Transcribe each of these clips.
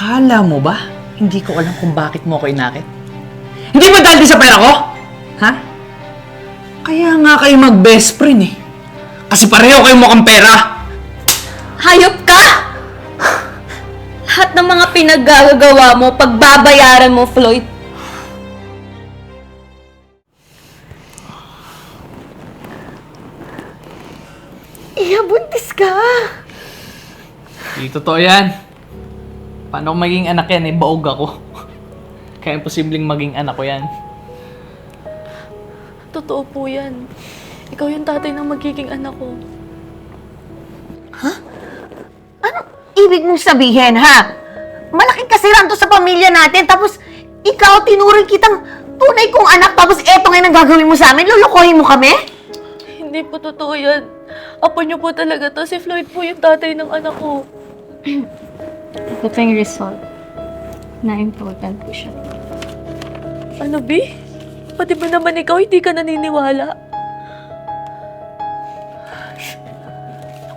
Akala mo ba? Hindi ko alam kung bakit mo ako inakit. Hindi ba dahil sa pera ko? Ha? Kaya nga kayo mag-best friend eh. Kasi pareho kayo mukhang pera. Hayop ka! Lahat ng mga pinaggagawa mo, pagbabayaran mo, Floyd. Iya, buntis ka! Hindi totoo yan. Paano maging anak yan eh? Baog ako. Kaya imposibleng maging anak ko yan. Totoo po yan. Ikaw yung tatay ng magiging anak ko. Ano ibig mong sabihin, ha? Malaking kasiran to sa pamilya natin, tapos ikaw tinuring kitang tunay kong anak, tapos eto ngayon ang gagawin mo sa amin, lulukohin mo kami? Hindi po totoo yan. Apo niyo po talaga to. Si Floyd po yung tatay ng anak ko. Ito po yung result na important po siya. Ano, B? Pati ba naman ikaw hindi ka naniniwala?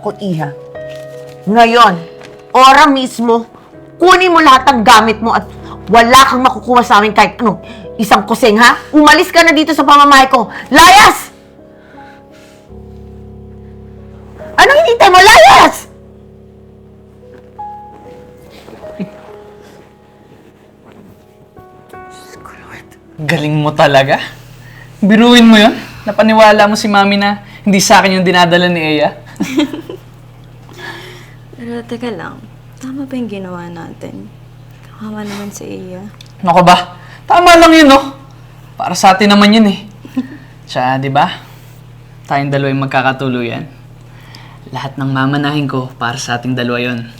Ako, Iha. Ngayon, ora mismo, kunin mo lahat ng gamit mo at wala kang makukuha sa amin kahit ano, isang kusing, ha? Umalis ka na dito sa pamamahay ko. Layas! Anong hinintay mo? Layas! Galing mo talaga. Biruin mo yun. Napaniwala mo si mami na hindi sa akin yung dinadala ni Eya. Pero teka lang, tama ba yung ginawa natin? Kawawa naman si Iya. Nako ba? Tama lang yun, no? Para sa atin naman yun eh. Tsaka, di ba? Tayong dalawa yung magkakatuluyan. Lahat ng mamanahin ko para sa ating dalawa yun.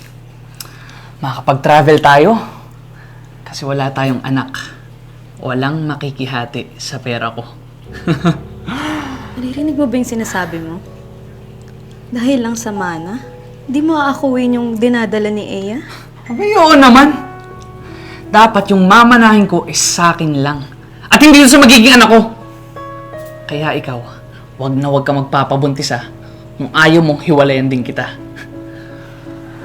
Makakapag-travel tayo. Kasi wala tayong anak. Walang makikihati sa pera ko. Naririnig mo ba yung sinasabi mo? Dahil lang sa mana, di mo aakuin yung dinadala ni Iya? Abay, oo naman. Dapat yung mamanahin ko is sa akin lang. At hindi yun sa magiging anak ko. Kaya ikaw, wag na wag ka magpapabuntis ah. Kung ayaw mong hiwalayan din kita.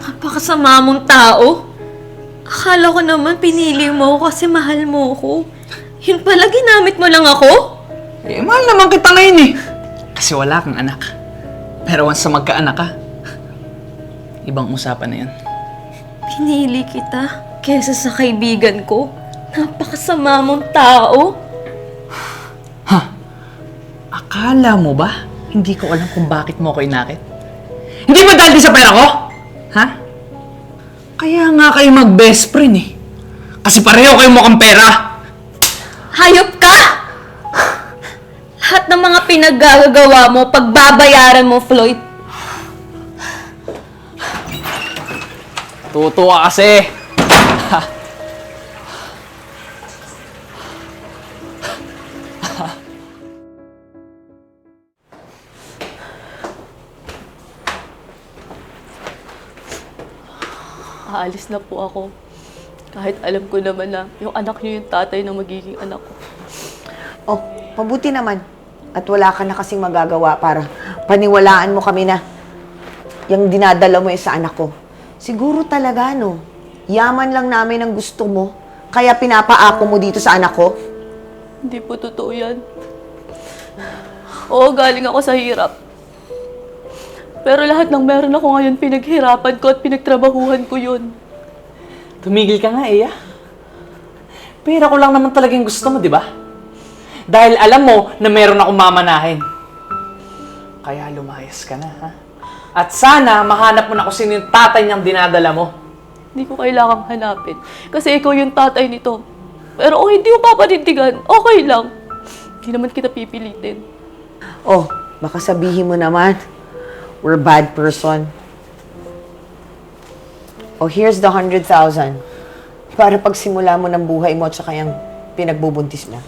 Napakasama mong tao. Akala ko naman pinili mo ako kasi mahal mo ako. Yun pala, ginamit mo lang ako? Eh, mahal naman kita ngayon eh. Kasi wala kang anak. Pero once sa magkaanak ka, ibang usapan na yan. Pinili kita kesa sa kaibigan ko. Napakasama mong tao. Akala mo ba, hindi ko alam kung bakit mo ako inakit? Hindi ba dahil sa pera ko? Ha? Kaya nga kayo mag-best friend eh. Kasi pareho kayo mukhang pera. Hayop ka! Lahat ng mga pinaggagawa mo, pagbabayaran mo, Floyd. Tutuwa kasi. Aalis na po ako. Kahit alam ko naman na yung anak niyo yung tatay ng magiging anak ko. Oh, mabuti naman. At wala ka na kasing magagawa para paniwalaan mo kami na yung dinadala mo eh sa anak ko. Siguro talaga, no? Yaman lang namin ang gusto mo. Kaya pinapaako mo dito sa anak ko. Hindi po totoo yan. Oo, galing ako sa hirap. Pero lahat ng meron ako ngayon, pinaghirapan ko at pinagtrabahuhan ko yun. Tumigil ka nga, Eya. Pera ko lang naman talaga yung gusto mo, di ba? Dahil alam mo na meron akong mamanahin. Kaya lumayas ka na, ha? At sana mahanap mo na kung sino yung tatay niyang dinadala mo. Hindi ko kailangang hanapin. Kasi ikaw yung tatay nito. Pero kung hindi mo papanindigan, okay lang. Hindi naman kita pipilitin. Oh, baka sabihin mo naman, we're bad person. Oh, here's the 100,000. Para pagsimula mo ng buhay mo at saka yung pinagbubuntis mo.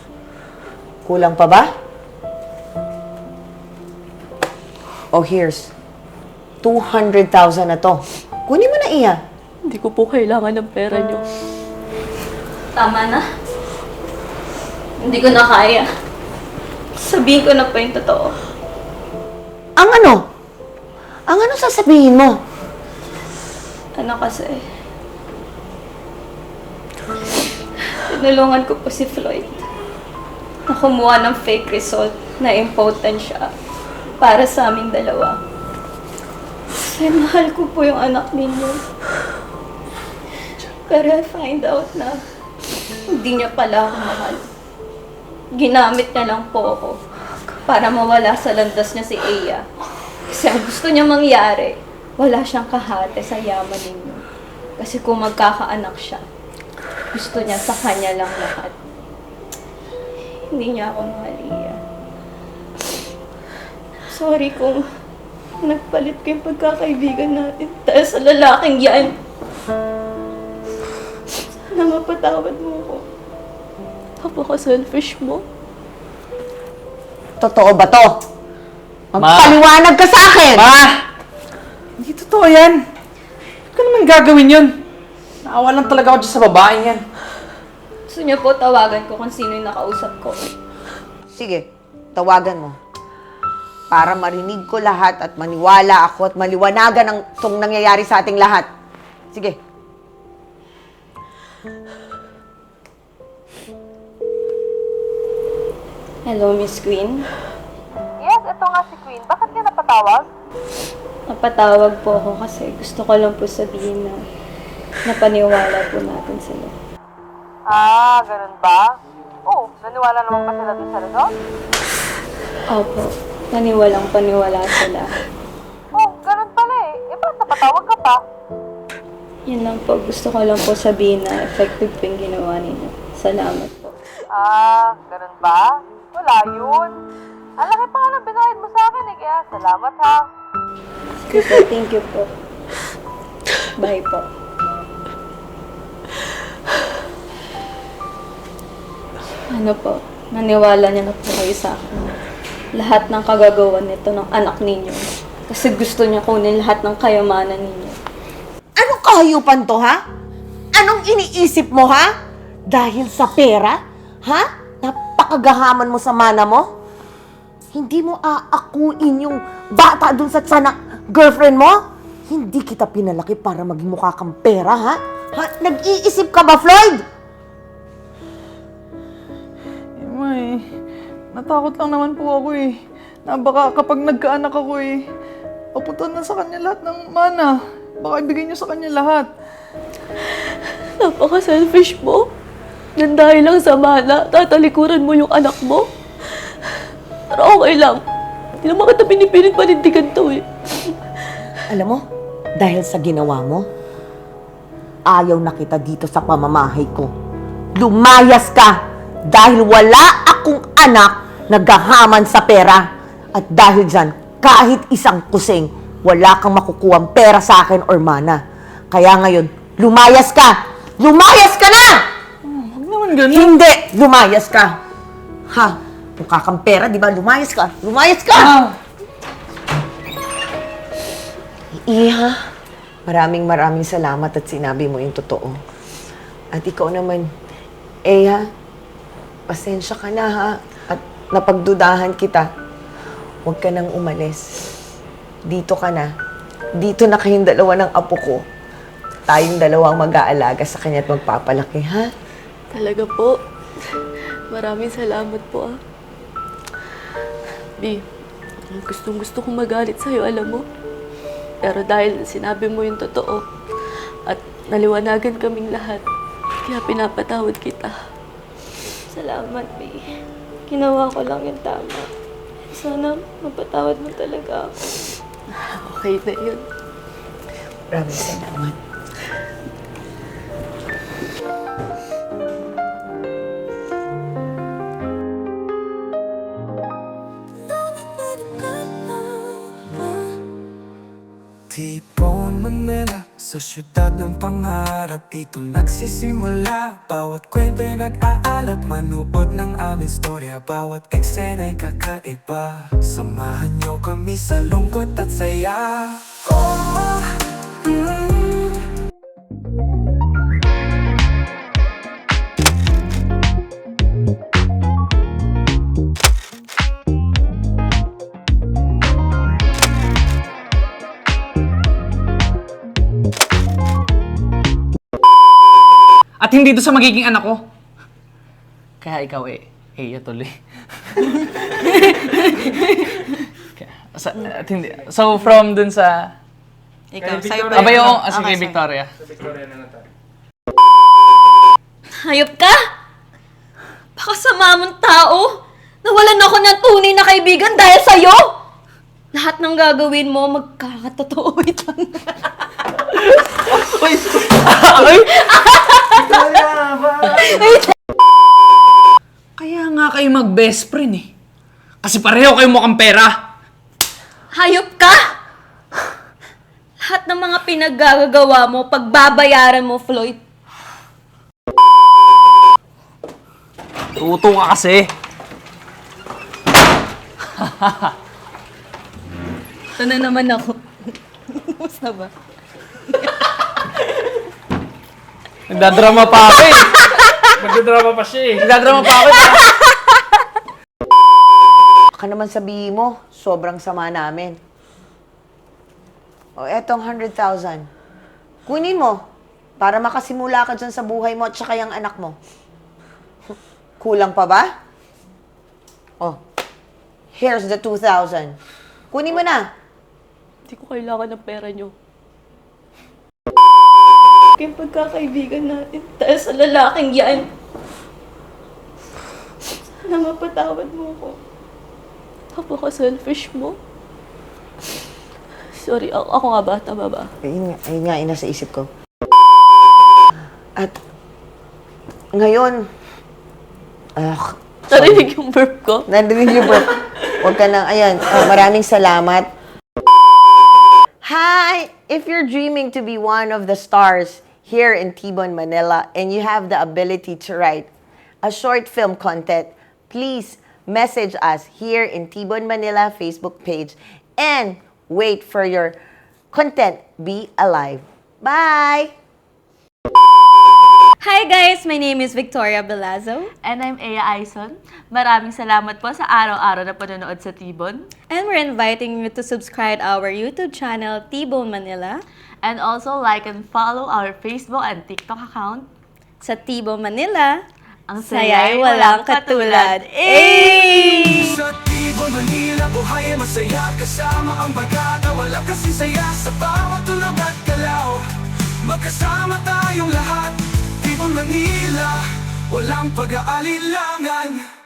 Kulang pa ba? Oh, here's 200,000 na to. Kunin mo na iya. Hindi ko po kailangan ng pera niyo. Tama na. Hindi ko na kaya. Sabihin ko na pa yung totoo. Ang ano? Ang ano sasabihin mo? Ano kasi, Tinulungan ko po si Floyd na kumuha ng fake result na impotent siya para sa aming dalawa. Kasi mahal ko po yung anak ninyo. Pero I find out na hindi niya pala ako mahal. Ginamit niya lang po ako para mawala sa landas niya si Aya. Kasi ang gusto niya mangyari, wala siyang kahate sa yaman ninyo. Kasi kung magkakaanak siya, gusto niya sa kanya lang lahat. Hindi niya ako mahal, Iya. Sorry kung nagpalit ko yung pagkakaibigan natin dahil sa lalaking yan. Sana mapatawad mo ko. Napaka-selfish mo. Totoo ba to? Ma! Magpaliwanag ka sa akin! Ma! Totoo yan. Huwag ka naman gagawin yun. Naawa lang talaga ako dyan sa babaeng yan. Gusto niyo po tawagan ko kung sino yung nakausap ko. Sige, tawagan mo. Para marinig ko lahat at maniwala ako at maliwanagan ang itong nangyayari sa ating lahat. Sige. Hello, Miss Queen. Yes, ito nga si Queen. Bakit ka napatawag? Napatawag po ako kasi gusto ko lang po sabihin na napaniwala po natin sila. Ah, ganun ba? Oh, naniwala naman ba sila dun sa result? Opo, naniwalang paniwala sila. Oh, ganun pala eh. Eh, ba't napatawag ka pa? Yun lang po, gusto ko lang po sabihin na effective po yung ginawa ninyo. Salamat po. Ah, ganun ba? Wala yun. Ang laki pa nga ng binayad mo sa akin eh, kaya salamat ha. Sige po, thank you po. Bye po. Ano po, naniwala niya na po kayo sa akin. Lahat ng kagagawan nito ng anak ninyo. Kasi gusto niya kunin lahat ng kayamanan ninyo. Anong kahayupan to, ha? Anong iniisip mo, ha? Dahil sa pera? Ha? Napakagahaman mo sa mana mo? Hindi mo aakuin yung bata dun sa tsanak girlfriend mo? Hindi kita pinalaki para maging mukha kang pera, ha? Ha? Nag-iisip ka ba, Floyd? Eh, ma eh. Natakot lang naman po ako eh. Na baka kapag nagkaanak ako eh, papunta na sa kanya lahat ng mana. Baka ibigay niyo sa kanya lahat. Napaka-selfish mo. Nang dahil lang sa mana, tatalikuran mo yung anak mo. Pero okay lang. Hindi naman kita pinipilit panindigan to eh. Alam mo, dahil sa ginawa mo, ayaw na kita dito sa pamamahay ko. Lumayas ka dahil wala akong anak na gahaman sa pera. At dahil dyan, kahit isang kusing, wala kang makukuhang pera sa akin or mana. Kaya ngayon, lumayas ka! Lumayas ka na! Huwag naman ganun. Hindi! Lumayas ka! Ha? Mukha kang pera, di ba? Lumayas ka! Lumayas ka! Ah! Iha, maraming maraming salamat at sinabi mo yung totoo. At ikaw naman, Eha, pasensya ka na ha. At napagdudahan kita. Huwag ka nang umalis. Dito ka na. Dito na kayong dalawa ng apo ko. Tayong dalawang mag-aalaga sa kanya at magpapalaki, ha? Talaga po. Maraming salamat po ah. B, gustong gusto kong magalit sa'yo, alam mo. Pero dahil sinabi mo yung totoo at naliwanagan kaming lahat, kaya pinapatawad kita. Salamat, Bea. Ginawa ko lang yung tama. Sana mapatawad mo talaga ako. Okay na yun. Maraming salamat. Sa syudad ng pangarap Ito nagsisimula. Bawat kwento'y nag-aalat Manuod ng aming storya Bawat eksena'y kakaiba. Samahan niyo kami sa lungkot at saya At hindi doon sa magiging anak ko. Kaya ikaw eh, eh, tuloy. Kaya, sa, at hindi, so from dun sa... Ikaw, sa'yo ba? Aba yun? yung, as in Okay, kay sa'yo. Victoria. Hayop ka! Baka sama mong tao! Nawalan ako ng tunay na kaibigan dahil sa'yo! Lahat ng gagawin mo, magkakatotoo. Wait Kaya nga kayo mag-best friend eh. Kasi pareho kayo mukhang pera. Hayop ka! Lahat ng mga pinaggagawa mo, pagbabayaran mo, Floyd. Tuto ka kasi. Ito na naman ako. Basta ba? Nagdadrama pa ako eh. Nagdadrama pa siya eh. Nagdadrama pa ako eh. Baka naman sabihin mo, sobrang sama namin. O, etong 100,000. Kunin mo, para makasimula ka dyan sa buhay mo at saka yung anak mo. Kulang pa ba? Oh, here's the 2,000. Kunin mo na. Hindi ko kailangan ng pera niyo. Yung pagkakaibigan natin dahil sa lalaking yan. Sana mapatawad mo ko. Napaka-selfish mo. Sorry, ako, ako nga ba? Tama ba? Ayun nga, ayun nga, yung nasa isip ko. At, ngayon, ah, Narinig yung burp ko? Nandun yung bro. Huwag ka nang, ayan, ah, maraming salamat. Hi! If you're dreaming to be one of the stars here in Tibon, Manila, and you have the ability to write a short film content, please message us here in Tibon, Manila Facebook page and wait for your content be alive. Bye! Hi guys! My name is Victoria Belazo. And I'm Ea Aison. Maraming salamat po sa araw-araw na panonood sa Tibon. And we're inviting you to subscribe our YouTube channel, T-Bone Manila. And also like and follow our Facebook and TikTok account. Sa T-Bone Manila, Ang saya'y walang katulad. Eh! Sa Tibon, Manila, buhay ay masaya Kasama ang bagata, wala kasi saya Sa bawat tulog at galaw Magkasama tayong lahat Tibon, Manila, walang pag-aalilangan